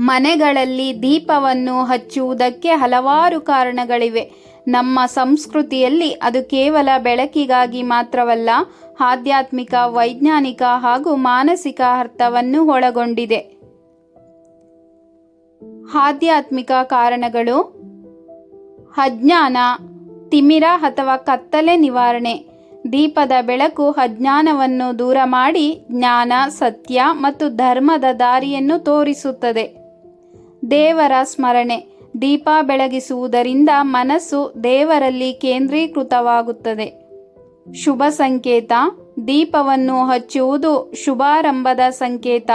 ಮನೆಗಳಲ್ಲಿ ದೀಪವನ್ನು ಹಚ್ಚುವುದಕ್ಕೆ ಹಲವಾರು ಕಾರಣಗಳಿವೆ. ನಮ್ಮ ಸಂಸ್ಕೃತಿಯಲ್ಲಿ ಅದು ಕೇವಲ ಬೆಳಕಿಗಾಗಿ ಮಾತ್ರವಲ್ಲ, ಆಧ್ಯಾತ್ಮಿಕ, ವೈಜ್ಞಾನಿಕ ಹಾಗೂ ಮಾನಸಿಕ ಅರ್ಥವನ್ನು ಒಳಗೊಂಡಿದೆ. ಆಧ್ಯಾತ್ಮಿಕ ಕಾರಣಗಳು ಅಜ್ಞಾನ, ತಿಮಿರ ಅಥವಾ ಕತ್ತಲೆ ನಿವಾರಣೆ. ದೀಪದ ಬೆಳಕು ಅಜ್ಞಾನವನ್ನು ದೂರ ಮಾಡಿ ಜ್ಞಾನ, ಸತ್ಯ ಮತ್ತು ಧರ್ಮದ ದಾರಿಯನ್ನು ತೋರಿಸುತ್ತದೆ. ದೇವರ ಸ್ಮರಣೆ. ದೀಪ ಬೆಳಗಿಸುವುದರಿಂದ ಮನಸ್ಸು ದೇವರಲ್ಲಿ ಕೇಂದ್ರೀಕೃತವಾಗುತ್ತದೆ. ಶುಭ ಸಂಕೇತ. ದೀಪವನ್ನು ಹಚ್ಚುವುದು ಶುಭಾರಂಭದ ಸಂಕೇತ.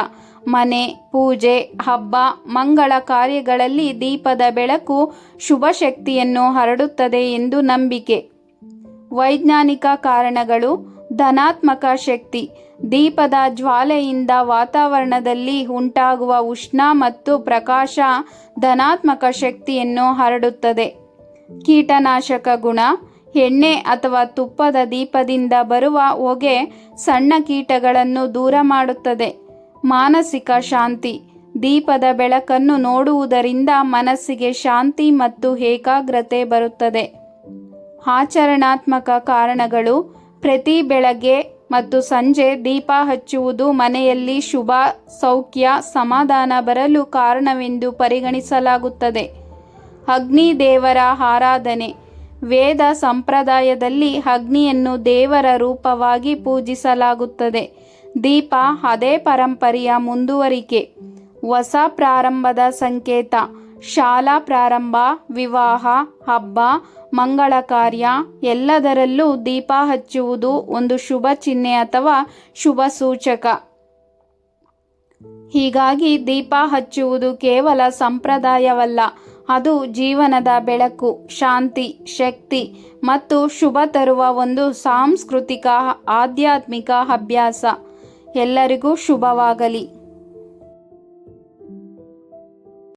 ಮನೆ, ಪೂಜೆ, ಹಬ್ಬ, ಮಂಗಳ ಕಾರ್ಯಗಳಲ್ಲಿ ದೀಪದ ಬೆಳಕು ಶುಭ ಶಕ್ತಿಯನ್ನು ಹರಡುತ್ತದೆ ಎಂದು ನಂಬಿಕೆ. ವೈಜ್ಞಾನಿಕ ಕಾರಣಗಳು, ಧನಾತ್ಮಕ ಶಕ್ತಿ. ದೀಪದ ಜ್ವಾಲೆಯಿಂದ ವಾತಾವರಣದಲ್ಲಿ ಉಂಟಾಗುವ ಉಷ್ಣ ಮತ್ತು ಪ್ರಕಾಶ ಧನಾತ್ಮಕ ಶಕ್ತಿಯನ್ನು ಹರಡುತ್ತದೆ. ಕೀಟನಾಶಕ ಗುಣ, ಎಣ್ಣೆ ಅಥವಾ ತುಪ್ಪದ ದೀಪದಿಂದ ಬರುವ ಹೊಗೆ ಸಣ್ಣ ಕೀಟಗಳನ್ನು ದೂರ ಮಾಡುತ್ತದೆ. ಮಾನಸಿಕ ಶಾಂತಿ, ದೀಪದ ಬೆಳಕನ್ನು ನೋಡುವುದರಿಂದ ಮನಸ್ಸಿಗೆ ಶಾಂತಿ ಮತ್ತು ಏಕಾಗ್ರತೆ ಬರುತ್ತದೆ. ಆಚರಣಾತ್ಮಕ ಕಾರಣಗಳು, ಪ್ರತಿ ಬೆಳಗ್ಗೆ ಮತ್ತು ಸಂಜೆ ದೀಪ ಹಚ್ಚುವುದು ಮನೆಯಲ್ಲಿ ಶುಭ, ಸೌಖ್ಯ, ಸಮಾಧಾನ ಬರಲು ಕಾರಣವೆಂದು ಪರಿಗಣಿಸಲಾಗುತ್ತದೆ. ಅಗ್ನಿ ದೇವರ ಆರಾಧನೆ. ವೇದ ಸಂಪ್ರದಾಯದಲ್ಲಿ ಅಗ್ನಿಯನ್ನು ದೇವರ ರೂಪವಾಗಿ ಪೂಜಿಸಲಾಗುತ್ತದೆ. ದೀಪ ಅದೇ ಪರಂಪರೆಯ ಮುಂದುವರಿಕೆ. ಹೊಸ ಪ್ರಾರಂಭದ ಸಂಕೇತ. ಶಾಲಾ ಪ್ರಾರಂಭ, ವಿವಾಹ, ಹಬ್ಬ, ಮಂಗಳ ಕಾರ್ಯ ಎಲ್ಲದರಲ್ಲೂ ದೀಪ ಹಚ್ಚುವುದು ಒಂದು ಶುಭ ಚಿಹ್ನೆ ಅಥವಾ ಶುಭ ಸೂಚಕ. ಹೀಗಾಗಿ ದೀಪ ಹಚ್ಚುವುದು ಕೇವಲ ಸಂಪ್ರದಾಯವಲ್ಲ, ಅದು ಜೀವನದ ಬೆಳಕು, ಶಾಂತಿ, ಶಕ್ತಿ ಮತ್ತು ಶುಭ ತರುವ ಒಂದು ಸಾಂಸ್ಕೃತಿಕ, ಆಧ್ಯಾತ್ಮಿಕ ಅಭ್ಯಾಸ. ಎಲ್ಲರಿಗೂ ಶುಭವಾಗಲಿ.